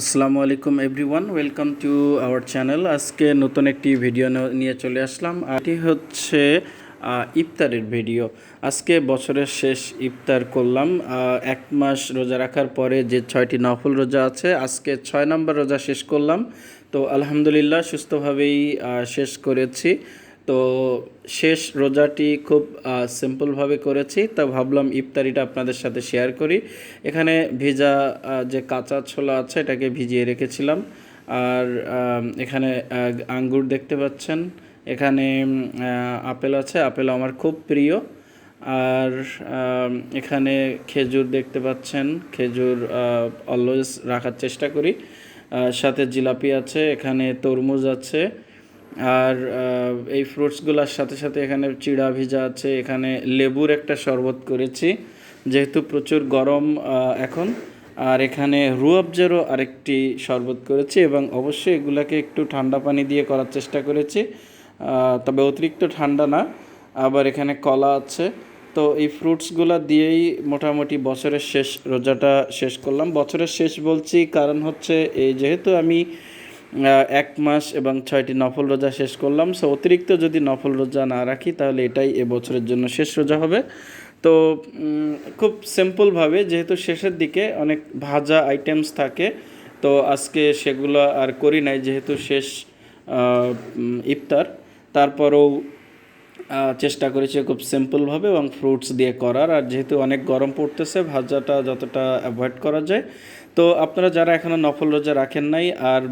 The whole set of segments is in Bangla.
আসসালামু আলাইকুম everyone, welcome to our channel. আজকে নতুন একটি ভিডিও নিয়ে চলে আসলাম। এটি হচ্ছে ইফতারের ভিডিও। আজকে বছরের শেষ ইফতার করলাম। এক মাস রোজা রাখার পরে যে ছয়টি নফল রোজা আছে, আজকে ছয় নম্বর রোজা শেষ করলাম। তো আলহামদুলিল্লাহ সুস্থভাবেই শেষ করেছি। তো শেষ রোজাটি খুব সিম্পলভাবে করেছি। তা ভাবলাম ইফতারিটা আপনাদের সাথে শেয়ার করি। এখানে ভিজা যে কাঁচা ছোলা আছে, এটাকে ভিজিয়ে রেখেছিলাম। আর এখানে আঙ্গুর দেখতে পাচ্ছেন। এখানে আপেল আছে। আপেল আমার খুব প্রিয়। আর এখানে খেজুর দেখতে পাচ্ছেন। খেজুর অলওয়েজ রাখার চেষ্টা করি। সাথে জিলাপি আছে। এখানে তরমুজ আছে। আর এই ফ্রুটসগুলোর সাথে সাথে এখানে চিড়া ভিজা আছে, এখানে লেবুর একটা শরবত করেছি, যেহেতু প্রচুর গরম এখন। আর এখানে রুয়াবজেরও আরেকটি শরবত করেছি এবং অবশ্যই এগুলাকে একটু ঠান্ডা পানি দিয়ে করার চেষ্টা করেছি তবে অতিরিক্ত ঠান্ডা না। আবার এখানে কলা আছে। তো এই ফ্রুটসগুলো দিয়েই মোটামুটি বছরের শেষ, রোজাটা শেষ করলাম। বছরের শেষ বলছি কারণ হচ্ছে এই যেহেতু আমি এক মাস এবং ছয়টি নফল রোজা শেষ করলাম। সো অতিরিক্ত যদি নফল রোজা না রাখি, তাহলে এটাই এবছরের জন্য শেষ রোজা হবে। তো খুব সিম্পলভাবে যেহেতু শেষের দিকে অনেক ভাজা আইটেমস থাকে, তো আজকে সেগুলো আর করি নাই, যেহেতু শেষ ইফতার। তারপরেও চেষ্টা করেছি খুব সিম্পলভাবে এবং ফ্রুটস দিয়ে করার। আর যেহেতু অনেক গরম পড়তেছে, ভাজাটা যতটা অ্যাভয়েড করা যায়। তো আপনারা যারা এখনও নফল রোজা রাখেন নাই আর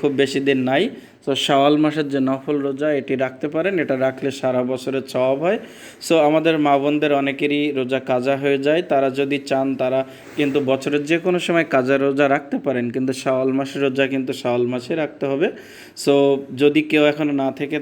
খুব বেশি দিন নাই, তো শাওয়াল মাসের যে নফল রোজা, এটি রাখতে পারেন। এটা রাখলে সারা বছরের সওয়াব হয়। সো আমাদের মা বোনদের অনেকেরই রোজা কাজা হয়ে যায়। তারা যদি চান, তারা কিন্তু বছরের যে কোনো সময় কাজা রোজা রাখতে পারেন। কিন্তু শাওয়াল মাসের রোজা কিন্তু শাওয়াল মাসে রাখতে হবে। সো যদি কেউ এখনও না থেকে